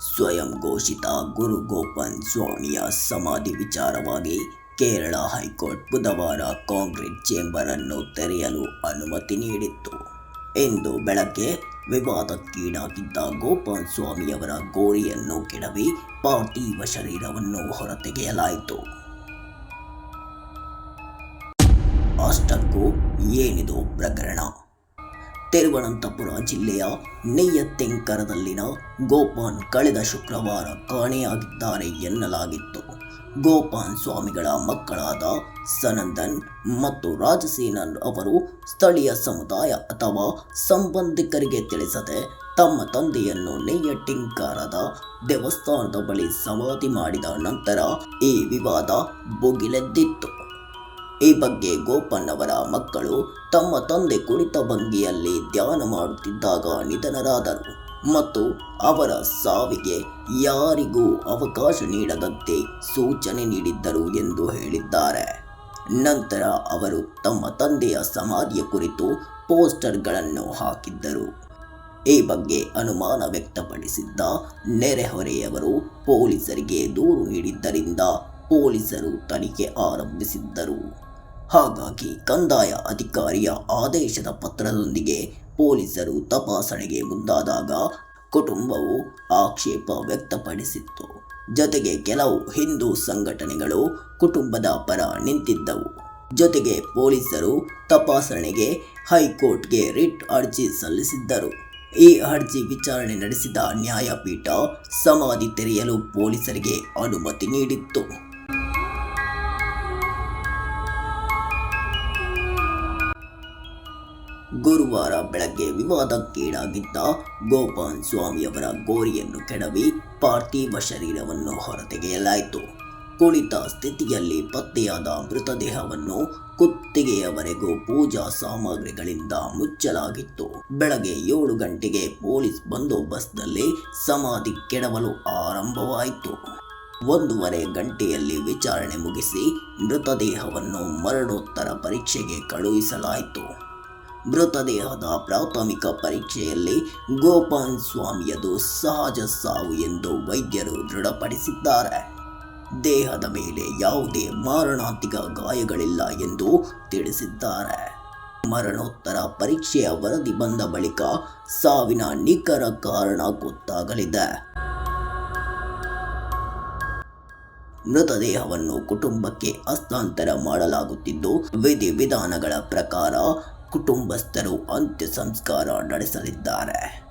ಸ್ವಯಂ ಘೋಷಿತ ಗುರು ಗೋಪನ್ ಸ್ವಾಮಿಯ ಸಮಾಧಿ ವಿಚಾರವಾಗಿ ಕೇರಳ ಹೈಕೋರ್ಟ್ ಬುಧವಾರ ಕಾಂಕ್ರೀಟ್ ಚೇಂಬರ್ ಅನ್ನು ತೆರೆಯಲು ಅನುಮತಿ ನೀಡಿತ್ತು. ಇಂದು ಬೆಳಗ್ಗೆ ವಿವಾದಕ್ಕೀಡಾಗಿದ್ದ ಗೋಪಾಲ್ ಸ್ವಾಮಿಯವರ ಗೋರಿಯನ್ನು ಕೆಡವಿ ಪಾರ್ಥಿವ ಶರೀರವನ್ನು ಹೊರತೆಗೆಯಲಾಯಿತು. ಅಷ್ಟಕ್ಕೂ ಏನಿದು ಪ್ರಕರಣ? ತಿರುವನಂತಪುರ ಜಿಲ್ಲೆಯ ನೆಯ್ಯತ್ತೆಂಕರದಲ್ಲಿನ ಗೋಪಾನ್ ಕಳೆದ ಶುಕ್ರವಾರ ಕಾಣೆಯಾಗಿದ್ದಾರೆ ಎನ್ನಲಾಗಿತ್ತು. ಗೋಪಾನ್ ಸ್ವಾಮಿಗಳ ಮಕ್ಕಳಾದ ಸನಂದನ್ ಮತ್ತು ರಾಜಸೇನನ್ ಅವರು ಸ್ಥಳೀಯ ಸಮುದಾಯ ಅಥವಾ ಸಂಬಂಧಿಕರಿಗೆ ತಿಳಿಸದೆ ತಮ್ಮ ತಂದೆಯನ್ನು ನೆಯ್ಯಟಿಂಕಾರದ ದೇವಸ್ಥಾನದ ಬಳಿ ಸಮಾಧಿ ಮಾಡಿದ ನಂತರ ಈ ವಿವಾದ ಭುಗಿಲೆದ್ದಿತ್ತು. ಈ ಬಗ್ಗೆ ಗೋಪನ್ ಅವರ ಮಕ್ಕಳು ತಮ್ಮ ತಂದೆ ಕುಳಿತ ಭಂಗಿಯಲ್ಲಿ ಧ್ಯಾನ ಮಾಡುತ್ತಿದ್ದಾಗ ನಿಧನರಾದರು ಮತ್ತು ಅವರ ಸಾವಿಗೆ ಯಾರಿಗೂ ಅವಕಾಶ ನೀಡದಂತೆ ಸೂಚನೆ ನೀಡಿದ್ದರು ಎಂದು ಹೇಳಿದ್ದಾರೆ. ನಂತರ ಅವರು ತಮ್ಮ ತಂದೆಯ ಸಮಾಧಿಯ ಕುರಿತು ಪೋಸ್ಟರ್ಗಳನ್ನು ಹಾಕಿದ್ದರು. ಈ ಬಗ್ಗೆ ಅನುಮಾನ ವ್ಯಕ್ತಪಡಿಸಿದ್ದ ನೆರೆಹೊರೆಯವರು ಪೊಲೀಸರಿಗೆ ದೂರು ನೀಡಿದ್ದರಿಂದ ಪೊಲೀಸರು ತನಿಖೆ ಆರಂಭಿಸಿದ್ದರು. ಹಾಗಾಗಿ ಕಂದಾಯ ಅಧಿಕಾರಿಯ ಆದೇಶದ ಪತ್ರದೊಂದಿಗೆ ಪೊಲೀಸರು ತಪಾಸಣೆಗೆ ಮುಂದಾದಾಗ ಕುಟುಂಬವು ಆಕ್ಷೇಪ ವ್ಯಕ್ತಪಡಿಸಿತ್ತು. ಜೊತೆಗೆ ಕೆಲವು ಹಿಂದೂ ಸಂಘಟನೆಗಳು ಕುಟುಂಬದ ಪರ ನಿಂತಿದ್ದವು. ಜೊತೆಗೆ ಪೊಲೀಸರು ತಪಾಸಣೆಗೆ ಹೈಕೋರ್ಟ್ಗೆ ರಿಟ್ ಅರ್ಜಿ ಸಲ್ಲಿಸಿದ್ದರು. ಈ ಅರ್ಜಿ ವಿಚಾರಣೆ ನಡೆಸಿದ ನ್ಯಾಯಪೀಠ ಸಮಾಧಿ ತೆರೆಯಲು ಪೊಲೀಸರಿಗೆ ಅನುಮತಿ ನೀಡಿತ್ತು. ಗುರುವಾರ ಬೆಳಗ್ಗೆ ವಿವಾದಕ್ಕೀಡಾಗಿದ್ದ ಗೋಪಾಲ್ ಸ್ವಾಮಿಯವರ ಗೋರಿಯನ್ನು ಕೆಡವಿ ಪಾರ್ಥಿವ ಶರೀರವನ್ನು ಹೊರತೆಗೆಯಲಾಯಿತು. ಕುಳಿತ ಸ್ಥಿತಿಯಲ್ಲಿ ಪತ್ತೆಯಾದ ಮೃತದೇಹವನ್ನು ಕುತ್ತಿಗೆಯವರೆಗೂ ಪೂಜಾ ಸಾಮಗ್ರಿಗಳಿಂದ ಮುಚ್ಚಲಾಗಿತ್ತು. ಬೆಳಗ್ಗೆ ಏಳು ಗಂಟೆಗೆ ಪೊಲೀಸ್ ಬಂದೋಬಸ್ತ್ನಲ್ಲಿ ಸಮಾಧಿ ಕೆಡವಲು ಆರಂಭವಾಯಿತು. ಒಂದೂವರೆ ಗಂಟೆಯಲ್ಲಿ ವಿಚಾರಣೆ ಮುಗಿಸಿ ಮೃತದೇಹವನ್ನು ಮರಣೋತ್ತರ ಪರೀಕ್ಷೆಗೆ ಕಳುಹಿಸಲಾಯಿತು. ಮೃತದೇಹದ ಪ್ರಾಥಮಿಕ ಪರೀಕ್ಷೆಯಲ್ಲಿ ಗೋಪಾಲ್ ಸ್ವಾಮಿಯದು ಸಹಜ ಸಾವು ಎಂದು ವೈದ್ಯರು ದೃಢಪಡಿಸಿದ್ದಾರೆ. ದೇಹದ ಮೇಲೆ ಯಾವುದೇ ಮಾರಣಾಂತಿಕ ಗಾಯಗಳಿಲ್ಲ ಎಂದು ತಿಳಿಸಿದ್ದಾರೆ. ಮರಣೋತ್ತರ ಪರೀಕ್ಷೆಯ ವರದಿ ಬಂದ ಬಳಿಕ ಸಾವಿನ ನಿಖರ ಕಾರಣ ಗೊತ್ತಾಗಲಿದೆ. ಮೃತದೇಹವನ್ನು ಕುಟುಂಬಕ್ಕೆ ಹಸ್ತಾಂತರ ಮಾಡಲಾಗುತ್ತಿದ್ದು, ವಿಧಿವಿಧಾನಗಳ ಪ್ರಕಾರ ಕುಟುಂಬಸ್ಥರು ಅಂತ್ಯ ಸಂಸ್ಕಾರ ನಡೆಸಲಿದ್ದಾರೆ.